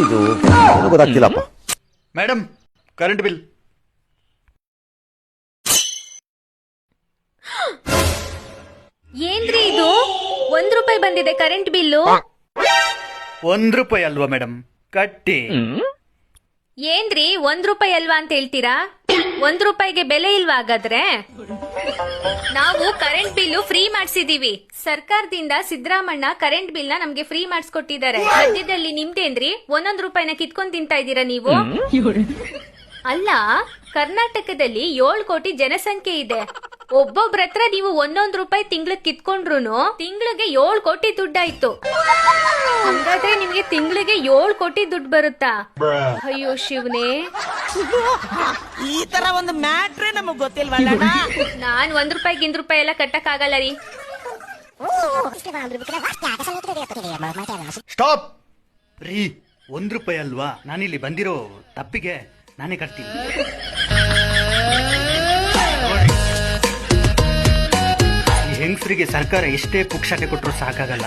ಏನಿದು ಏನೂ ಗೊತ್ತಾಗ್ತಿಲ್ಲಪ್ಪ madam current bill ಏನ್ರಿ ಇದು? ಒಂದ್ ರೂಪಾಯಿ ಬಂದಿದೆ ಕರೆಂಟ್ ಬಿಲ್ಲು ಒಂದ್ ರೂಪಾಯಿ ಅಲ್ವಾ ಮೇಡಮ್? ಕಟ್ಟಿ. ಏನ್ರಿ ಒಂದ್ ರೂಪಾಯಿ ಅಲ್ವಾ ಅಂತ ಹೇಳ್ತೀರಾ? ಒಂದ್ ರೂಪಾಯಿಗೆ ಬೆಲೆ ಇಲ್ವಾ ಹಾಗಾದ್ರೆ ನಾವು ಕರೆಂಟ್ ಬಿಲ್ ಫ್ರೀ ಮಾಡಿಸಿದೀವಿ. ಸರ್ಕಾರದಿಂದ ಸಿದ್ದರಾಮಣ್ಣ ಕರೆಂಟ್ ಬಿಲ್ನ ನಮ್ಗೆ ಫ್ರೀ ಮಾಡಿಸ್ಕೊಟ್ಟಿದ್ದಾರೆ. ಮಧ್ಯದಲ್ಲಿ ನಿಮ್ದೇನ್ರಿ ಒಂದೊಂದ್ ರೂಪಾಯಿನ ಕಿತ್ಕೊಂಡ್ ತಿಂತಾ ಇದ್ದೀರಾ ನೀವು? ಅಲ್ಲ ಕರ್ನಾಟಕದಲ್ಲಿ ಏಳು ಕೋಟಿ ಜನಸಂಖ್ಯೆ ಇದೆ. ಒಬ್ಬೊಬ್ರ ಹತ್ರ ನೀವು ಒಂದೊಂದ್ ರೂಪಾಯಿ ತಿಂಗ್ಳಿಗೆ ಕಿತ್ಕೊಂಡ್ರು ತಿಂಗಳಿಗೆ ಏಳು ಕೋಟಿ ದುಡ್ಡಾಯ್ತು. ಹಂಗಾದ್ರೆ ನಿಮ್ಗೆ ತಿಂಗಳಿಗೆ ಏಳು ಕೋಟಿ ದುಡ್ಡು ಬರುತ್ತಾ? ಅಯ್ಯೋ ಶಿವನೇ. ಈ ತರ ಒಂದು ಮ್ಯಾಟ್ರೆ ನಮಗ್ ಗೊತ್ತಿಲ್ವಲ್ಲ ನಾನ್? ಒಂದ್ ರೂಪಾಯಿ ಗಿಂದ್ ರೂಪಾಯಿ ಎಲ್ಲ ಕಟ್ಟಕ್ ಆಗಲ್ಲ ರೀ ಸ್ಟಾಪ್! ರೀ ಒಂದ್ ರೂಪಾಯಿ ಅಲ್ವಾ? ನಾನಿಲ್ಲಿ ಬಂದಿರೋ ತಪ್ಪಿಗೆ ನಾನೇ ಕಟ್ತೀನಿ. ಈ ಹೆಂಗಸರಿಗೆ ಸರ್ಕಾರ ಎಷ್ಟೇ ಪುಕ್ಷಾಟೆ ಕೊಟ್ಟರು ಸಾಕಾಗಲ್ಲ.